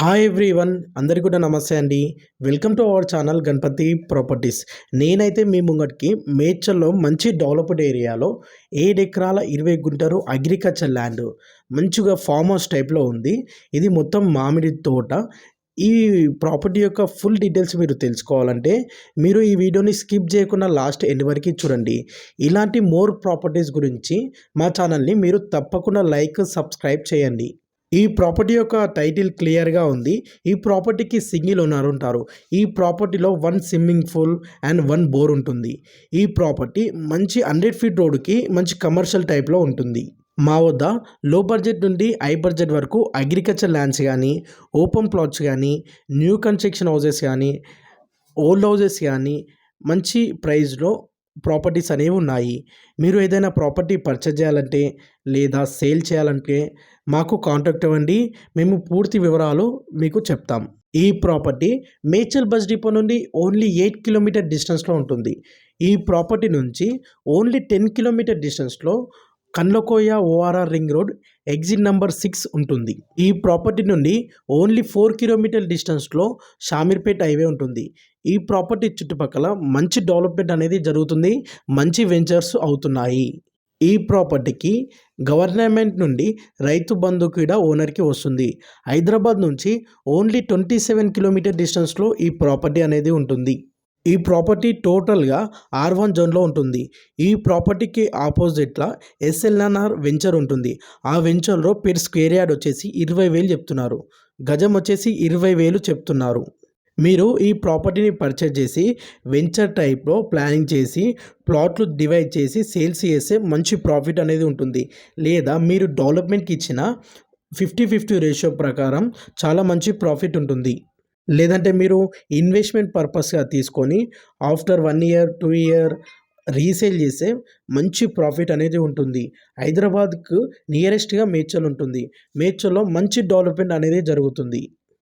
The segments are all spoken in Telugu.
హాయ్ ఎవ్రీవన్ అందరికీ కూడా నమస్తే అండి. Welcome to our channel Ganapathi properties నేనైతే మీ ముంగటికి మేడ్చల్లో మంచి డెవలప్డ్ ఏరియాలో ఏడు ఎకరాల ఇరవై గుంటలు అగ్రికల్చర్ ల్యాండ్ మంచిగా ఫామ్ హౌస్ టైప్లో ఉంది. ఇది మొత్తం మామిడి తోట. ఈ ప్రాపర్టీ యొక్క ఫుల్ డీటెయిల్స్ మీరు తెలుసుకోవాలంటే మీరు ఈ వీడియోని స్కిప్ చేయకుండా లాస్ట్ ఎండ్ వరకు చూడండి. ఇలాంటి మోర్ ప్రాపర్టీస్ గురించి మా ఛానల్ని మీరు తప్పకుండా లైక్ సబ్స్క్రైబ్ చేయండి. ఈ ప్రాపర్టీ యొక్క టైటిల్ క్లియర్గా ఉంది. ఈ ప్రాపర్టీకి సింగిల్ ఓనర్ ఉంటారు. ఈ ప్రాపర్టీలో one swimming pool and one bore ఉంటుంది. ఈ ప్రాపర్టీ మంచి హండ్రెడ్ ఫీట్ రోడ్కి మంచి కమర్షియల్ టైప్లో ఉంటుంది. మా వద్ద లో బడ్జెట్ నుండి హై బడ్జెట్ వరకు అగ్రికల్చర్ ల్యాండ్స్ కానీ ఓపెన్ ప్లాట్స్ కానీ న్యూ కన్స్ట్రక్షన్ హౌసెస్ కానీ ఓల్డ్ హౌసెస్ కానీ మంచి ప్రైస్లో ప్రాపర్టీస్ అనేవి ఉన్నాయి. మీరు ఏదైనా ప్రాపర్టీ పర్చేజ్ చేయాలంటే లేదా సేల్ చేయాలంటే మాకు కాంటాక్ట్ అవ్వండి. మేము పూర్తి వివరాలు మీకు చెప్తాం. ఈ ప్రాపర్టీ మేచల్ బస్ డిపో నుండి ఓన్లీ ఎయిట్ కిలోమీటర్ డిస్టెన్స్లో ఉంటుంది. ఈ ప్రాపర్టీ నుంచి ఓన్లీ టెన్ కిలోమీటర్ డిస్టెన్స్లో Kandlakoya ORR ring road exit number six ఉంటుంది. ఈ ప్రాపర్టీ నుండి ఓన్లీ ఫోర్ కిలోమీటర్ డిస్టెన్స్లో షామీర్పేట్ హైవే ఉంటుంది. ఈ ప్రాపర్టీ చుట్టుపక్కల మంచి డెవలప్మెంట్ అనేది జరుగుతుంది. మంచి వెంచర్స్ అవుతున్నాయి. ఈ ప్రాపర్టీకి గవర్నమెంట్ నుండి రైతు బంధు కూడా ఓనర్కి వస్తుంది. హైదరాబాద్ నుంచి ఓన్లీ ట్వంటీ సెవెన్ కిలోమీటర్ డిస్టెన్స్లో ఈ ప్రాపర్టీ అనేది ఉంటుంది. ఈ ప్రాపర్టీ టోటల్గా ఆర్ వన్ జోన్లో ఉంటుంది. ఈ ప్రాపర్టీకి ఆపోజిట్లో ఎస్ఎల్ఎన్ఆర్ వెంచర్ ఉంటుంది. ఆ వెంచర్లో పెర్ స్క్వేర్ యార్డ్ వచ్చేసి ఇరవై వేలు చెప్తున్నారు. గజం వచ్చేసి ఇరవై వేలు చెప్తున్నారు. మీరు ఈ ప్రాపర్టీని పర్చేజ్ చేసి వెంచర్ టైప్లో ప్లానింగ్ చేసి ప్లాట్లు డివైడ్ చేసి సేల్స్ చేస్తే మంచి ప్రాఫిట్ అనేది ఉంటుంది. లేదా మీరు డెవలప్మెంట్కి ఇచ్చిన ఫిఫ్టీ ఫిఫ్టీ రేషియో ప్రకారం చాలా మంచి ప్రాఫిట్ ఉంటుంది. లేదంటే మీరు ఇన్వెస్ట్మెంట్ పర్పస్గా తీసుకొని after one year two year resale చేస్తే మంచి ప్రాఫిట్ అనేది ఉంటుంది. హైదరాబాద్కు నియరెస్ట్గా మేడ్చల్ ఉంటుంది. మేడ్చల్లో మంచి డెవలప్మెంట్ అనేది జరుగుతుంది.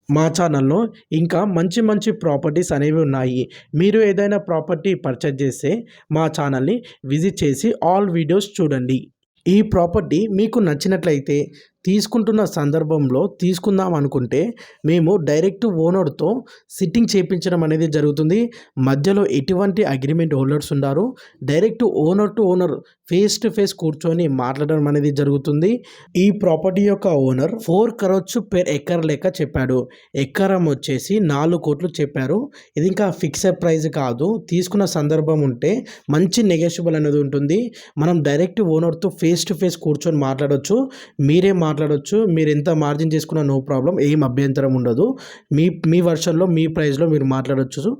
మా ఛానల్లో ఇంకా మంచి మంచి ప్రాపర్టీస్ అనేవి ఉన్నాయి. మీరు ఏదైనా ప్రాపర్టీ పర్చేజ్ చేస్తే మా ఛానల్ని విజిట్ చేసి ఆల్ వీడియోస్ చూడండి. ఈ ప్రాపర్టీ మీకు నచ్చినట్లయితే తీసుకుంటున్న సందర్భంలో తీసుకుందాం అనుకుంటే మేము డైరెక్ట్ ఓనర్తో సిట్టింగ్ చేయించడం అనేది జరుగుతుంది. మధ్యలో ఎటువంటి అగ్రిమెంట్ హోల్డర్స్ ఉన్నారు direct owner to owner face to face కూర్చొని మాట్లాడడం అనేది జరుగుతుంది. ఈ ప్రాపర్టీ యొక్క owner four crores per acre లెక్క చెప్పాడు. ఎకరం వచ్చేసి నాలుగు కోట్లు చెప్పారు. ఇది ఇంకా ఫిక్స్డ్ ప్రైస్ కాదు. తీసుకున్న సందర్భం ఉంటే మంచి నెగోషియబుల్ అనేది ఉంటుంది. మనం డైరెక్ట్ ఓనర్తో ఫేస్ టు ఫేస్ కూర్చొని మాట్లాడవచ్చు మీరే మా మాట్లాడవచ్చు మీరు ఎంత మార్జిన్ చేసుకున్నా నో ప్రాబ్లం ఏం అభ్యంతరం ఉండదు. మీ మీ వర్షన్లో మీ ప్రైస్లో మీరు మాట్లాడవచ్చు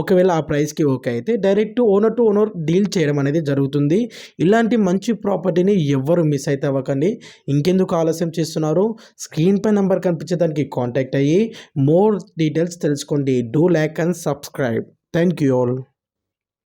ఒకవేళ ఆ ప్రైస్కి ఓకే అయితే direct owner to owner deal చేయడం అనేది జరుగుతుంది. ఇలాంటి మంచి ప్రాపర్టీని ఎవ్వరు మిస్ అయితే అవ్వకండి. ఇంకెందుకు ఆలస్యం చేస్తున్నారు? స్క్రీన్ పై నెంబర్ కనిపించేదానికి కాంటాక్ట్ అయ్యి మోర్ డీటెయిల్స్ తెలుసుకోండి. Do like and subscribe. Thank you all.